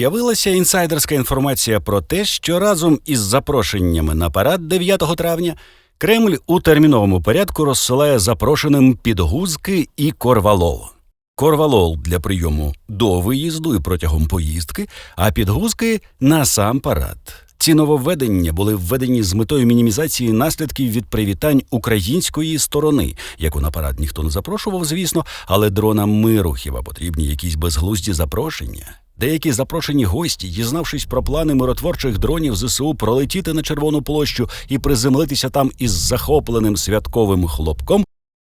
З'явилася інсайдерська інформація про те, що разом із запрошеннями на парад 9 травня Кремль у терміновому порядку розсилає запрошеним підгузки і корвалол. Корвалол для прийому до виїзду і протягом поїздки, а підгузки на сам парад. Ці нововведення були введені з метою мінімізації наслідків від привітань української сторони, яку на парад ніхто не запрошував, звісно, але дронам миру хіба потрібні якісь безглузді запрошення. Деякі запрошені гості, дізнавшись про плани миротворчих дронів ЗСУ пролетіти на Червону площу і приземлитися там із захопленим святковим хлопком,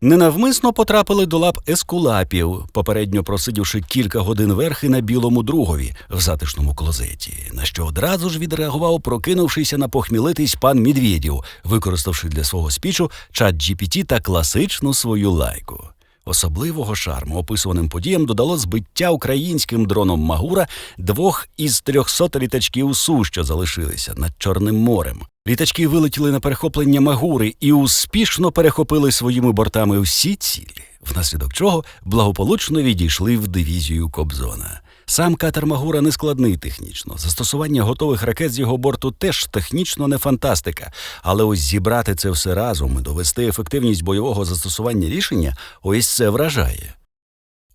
ненавмисно потрапили до лап ескулапів, попередньо просидівши кілька годин верхи на білому другові в затишному клозеті, на що одразу ж відреагував, прокинувшися на похмілитись пан Медведєв, використавши для свого спічу чат GPT та класичну свою лайку. Особливого шарму описуваним подіям додало збиття українським дроном Магура двох із трьохсот літачків Су, що залишилися над Чорним морем. Літачки вилетіли на перехоплення Магури і успішно перехопили своїми бортами всі цілі, внаслідок чого благополучно відійшли в дивізію Кобзона. Сам катер Магура не складний технічно. Застосування готових ракет з його борту теж технічно не фантастика. Але ось зібрати це все разом і довести ефективність бойового застосування рішення ось це вражає.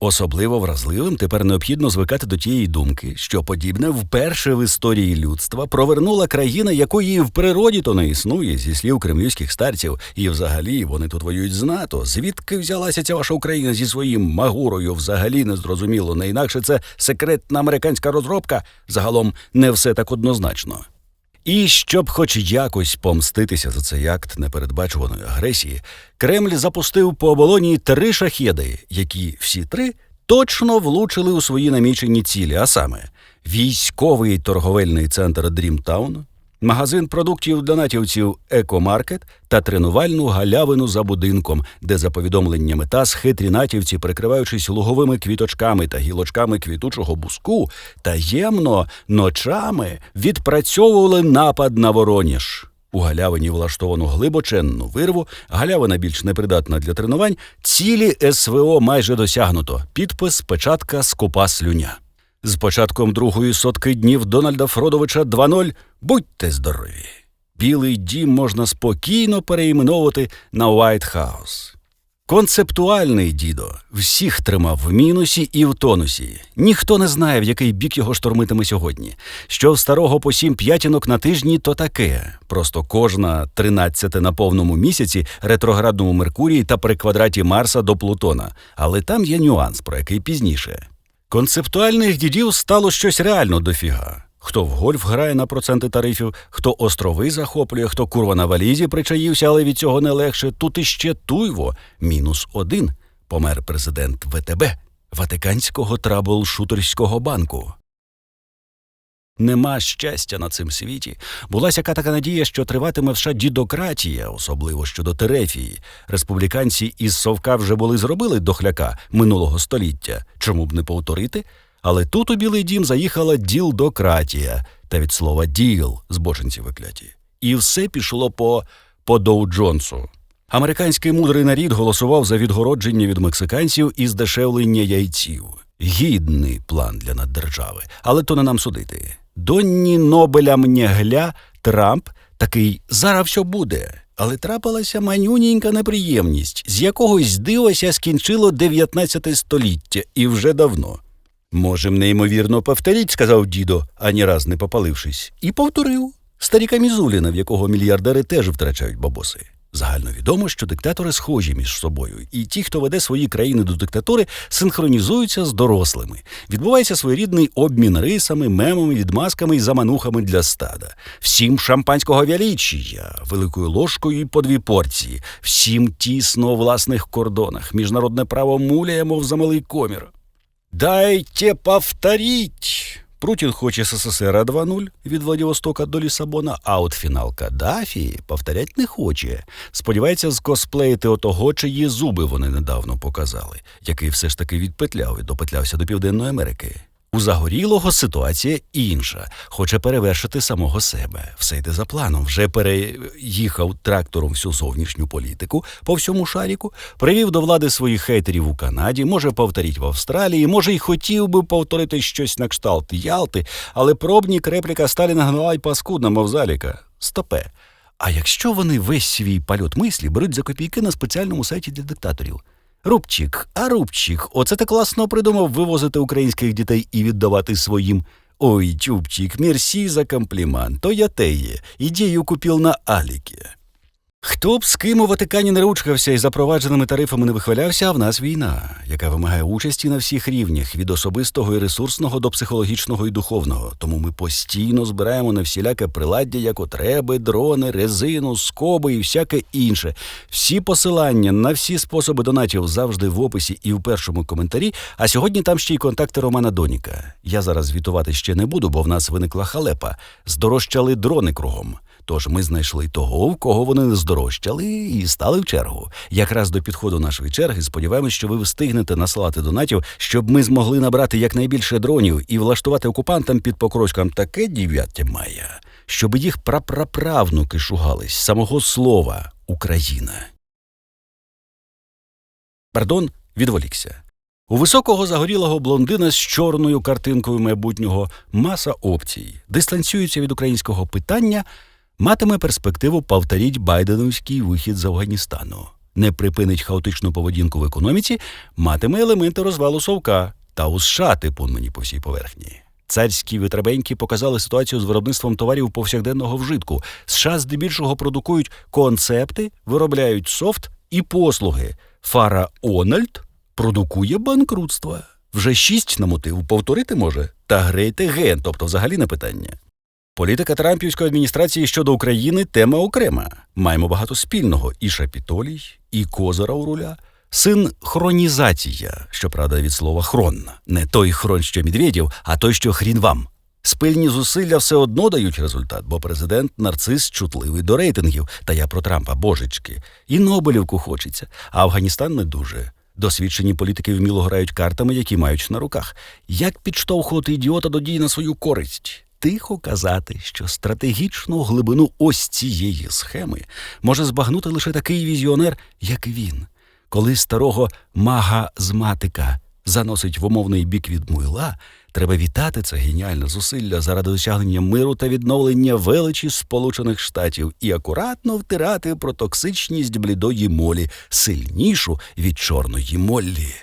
Особливо вразливим тепер необхідно звикати до тієї думки, що подібне вперше в історії людства провернула країна, якої в природі то не існує, зі слів кремлівських старців, і взагалі вони тут воюють з НАТО. Звідки взялася ця ваша Україна зі своїм магурою? Взагалі не зрозуміло. Не інакше це секретна американська розробка. Загалом не все так однозначно. І щоб хоч якось помститися за цей акт непередбачуваної агресії, Кремль запустив по оболоні три шахеди, які всі три точно влучили у свої намічені цілі, а саме військовий торговельний центр Дрімтаун, магазин продуктів донатівців Екомаркет та тренувальну галявину за будинком, де, за повідомленнями ТАСС, хитрі натівці, прикриваючись луговими квіточками та гілочками квітучого буску, таємно ночами відпрацьовували напад на Вороніж. У галявині влаштовано глибоченну вирву, галявина більш непридатна для тренувань, цілі СВО майже досягнуто. Підпис, печатка, скупа слюня. З початком другої сотки днів Дональда Фродовича 2.0 будьте здорові. Білий дім можна спокійно переіменовувати на House. Концептуальний дідо всіх тримав в мінусі і в тонусі. Ніхто не знає, в який бік його штормитиме сьогодні. Що в старого по сім п'ятінок на тижні, то таке. Просто кожна тринадцяте на повному місяці, ретроградному Меркурії та при квадраті Марса до Плутона. Але там є нюанс, про який пізніше. Концептуальних дідів стало щось реально дофіга. Хто в гольф грає на проценти тарифів, хто острови захоплює, хто курва на валізі причаївся, але від цього не легше. Тут іще туйво. Мінус один. Помер президент ВТБ Ватиканського трабл-шутерського банку. Нема щастя на цим світі. Була сяка така надія, що триватиме в США дідократія, особливо щодо Терефії. Республіканці із Совка вже були зробили дохляка минулого століття. Чому б не повторити? Але тут у Білий дім заїхала ділдократія, та від слова діл збоженці викляті. І все пішло по, по Доу Джонсу. Американський мудрий нарід голосував за відгородження від мексиканців і здешевлення яйців. Гідний план для наддержави, але то не нам судити. Донні Нобеля мнягля Трамп такий зараз все буде. Але трапилася манюненька неприємність, з якогось дивася скінчило 19 століття і вже давно. Можем неймовірно повторіть, сказав дідо, ані раз не попалившись, і повторив старіка Мізуліна, в якого мільярдери теж втрачають бабоси. Загальновідомо, що диктатори схожі між собою, і ті, хто веде свої країни до диктатури, синхронізуються з дорослими. Відбувається своєрідний обмін рисами, мемами, відмазками і заманухами для стада. Всім шампанського вялічія, великою ложкою і по дві порції, всім тісно у власних кордонах. Міжнародне право муляє, мов за малий комір. Дайте повторіть. Путін хоче СССР 2.0 від Владивостока до Лісабона, а от фінал Каддафі повторять не хоче. Сподівається, скосплеїти отого, чиї зуби вони недавно показали, який все ж таки відпетляв і допетлявся до Південної Америки. У загорілого ситуація інша, хоче перевершити самого себе. Все йде за планом. Вже переїхав трактором всю зовнішню політику по всьому шаріку, привів до влади своїх хейтерів у Канаді, може повторіть в Австралії, може, й хотів би повторити щось на кшталт Ялти, але пробнік репліка Сталіна гнила й паскудна, мов заліка. Стопе. А якщо вони весь свій польот мислі беруть за копійки на спеціальному сайті для диктаторів? Рубчик, а Рубчик, оце ти класно придумав вивозити українських дітей і віддавати своїм. Ой, Чубчик, мерсі за комплімент, то я теє, ідею купив на Аліке. Хто б з ким у Ватикані не ручкався і запровадженими тарифами не вихвалявся, а в нас війна, яка вимагає участі на всіх рівнях від особистого і ресурсного до психологічного і духовного. Тому ми постійно збираємо на всіляке приладдя, як отреби, дрони, резину, скоби і всяке інше. Всі посилання на всі способи донатів завжди в описі і в першому коментарі. А сьогодні там ще й контакти Романа Доніка. Я зараз звітувати ще не буду, бо в нас виникла халепа. Здорожчали дрони кругом. Тож ми знайшли того, в кого вони не здорожчали, і стали в чергу. Якраз до підходу нашої черги сподіваємось, що ви встигнете наслати донатів, щоб ми змогли набрати якнайбільше дронів і влаштувати окупантам під Покровськом таке дів'яття має, щоб їх прапраправнуки шугались самого слова Україна. Пардон, відволікся. У високого загорілого блондина з чорною картинкою майбутнього маса опцій, дистанціюється від українського питання матиме перспективу повторіть байденовський вихід з Афганістану, не припинить хаотичну поведінку в економіці, матиме елементи розвалу совка та у США типу мені по всій поверхні. Царські витребеньки показали ситуацію з виробництвом товарів повсякденного вжитку. США здебільшого продукують концепти, виробляють софт і послуги. Фара Ональд продукує банкрутство. Вже шість на мотив повторити може, та грейте ген, тобто взагалі не питання. Політика Трампівської адміністрації щодо України тема окрема. Маємо багато спільного і Шапітолій, і Козира у руля. Син хронізація, щоправда, від слова хрон, не той хрон, що Медведєв, а той, що хрін вам. Спильні зусилля все одно дають результат, бо президент нарцис чутливий до рейтингів, та я про Трампа божечки. І Нобелівку хочеться, а Афганістан не дуже. Досвідчені політики вміло грають картами, які мають на руках. Як підштовхувати ідіота до дій на свою користь? Тихо казати, що стратегічну глибину ось цієї схеми може збагнути лише такий візіонер, як він, коли старого мага з матика заносить в умовний бік від муйла. Треба вітати це геніальне зусилля заради досягнення миру та відновлення величі Сполучених Штатів і акуратно втирати про токсичність блідої молі, сильнішу від чорної моллі.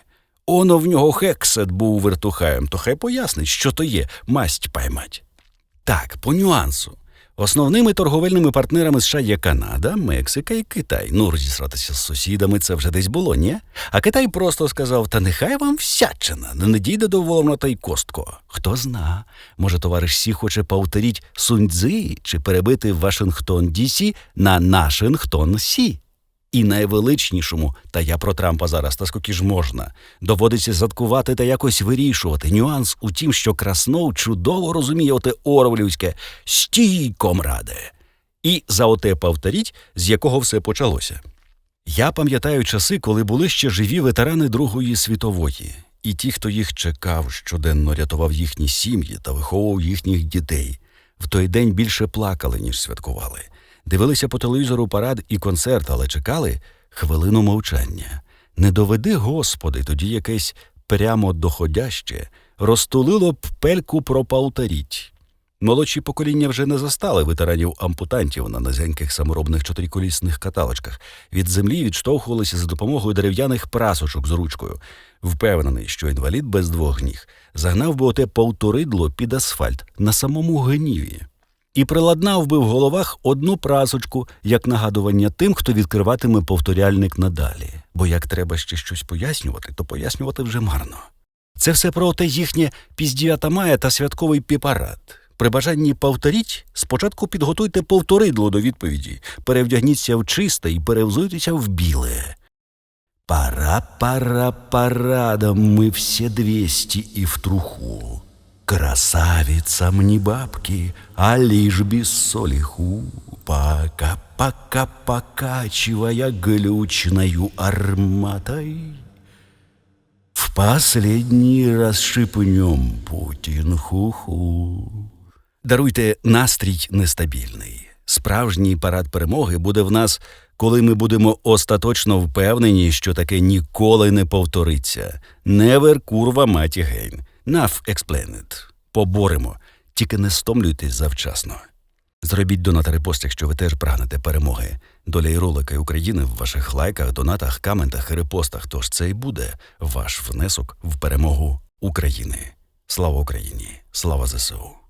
Оно в нього хексет був вертухаєм, то хай пояснить, що то є масть паймать. Так, по нюансу. Основними торговельними партнерами США є Канада, Мексика і Китай. Ну, розісратися з сусідами це вже десь було, ні? А Китай просто сказав: та нехай вам всячина, не дійде до волна та й костко. Хто зна, може, товариш Сі хоче повторіть Суньцзи чи перебити Вашингтон Дісі на Нашингтон Сі і найвеличнішому, та я про Трампа зараз, та скільки ж можна, доводиться заткувати та якось вирішувати. Нюанс у тім, що Краснов чудово розуміє оте Орвлівське стій, комраде, і за оте повторіть, з якого все почалося. Я пам'ятаю часи, коли були ще живі ветерани Другої світової, і ті, хто їх чекав, щоденно рятував їхні сім'ї та виховував їхніх дітей, в той день більше плакали, ніж святкували дивилися по телевізору парад і концерт, але чекали хвилину мовчання. Не доведи, Господи, тоді якесь прямо доходяще розтулило б пельку про палтаріть. Молодші покоління вже не застали ветеранів ампутантів на низеньких саморобних чотириколісних каталочках. Від землі відштовхувалися за допомогою дерев'яних прасочок з ручкою. Впевнений, що інвалід без двох ніг загнав би оте повторидло під асфальт на самому гніві і приладнав би в головах одну прасочку як нагадування тим, хто відкриватиме повторяльник надалі. Бо як треба ще щось пояснювати, то пояснювати вже марно. Це все про те їхнє піздіата мая та святковий піпарат. При бажанні повторіть, спочатку підготуйте повторидло до відповіді, перевдягніться в чисте і перевзуйтеся в біле. Пора, пора, парадом ми всі двісті і в труху. Красавицам не бабки, а лишь без соли Пока-пока покачивая глючною арматой. В Последній раз шипнем Путін ху-ху. Даруйте настрій нестабільний. Справжній парад перемоги буде в нас, коли ми будемо остаточно впевнені, що таке ніколи не повториться. Never курва маті гейн. Nav explained. Поборемо. Тільки не стомлюйтесь завчасно. Зробіть донат репост, якщо ви теж прагнете перемоги. Доля і ролика і України в ваших лайках, донатах, коментах і репостах. Тож це і буде ваш внесок в перемогу України. Слава Україні! Слава ЗСУ!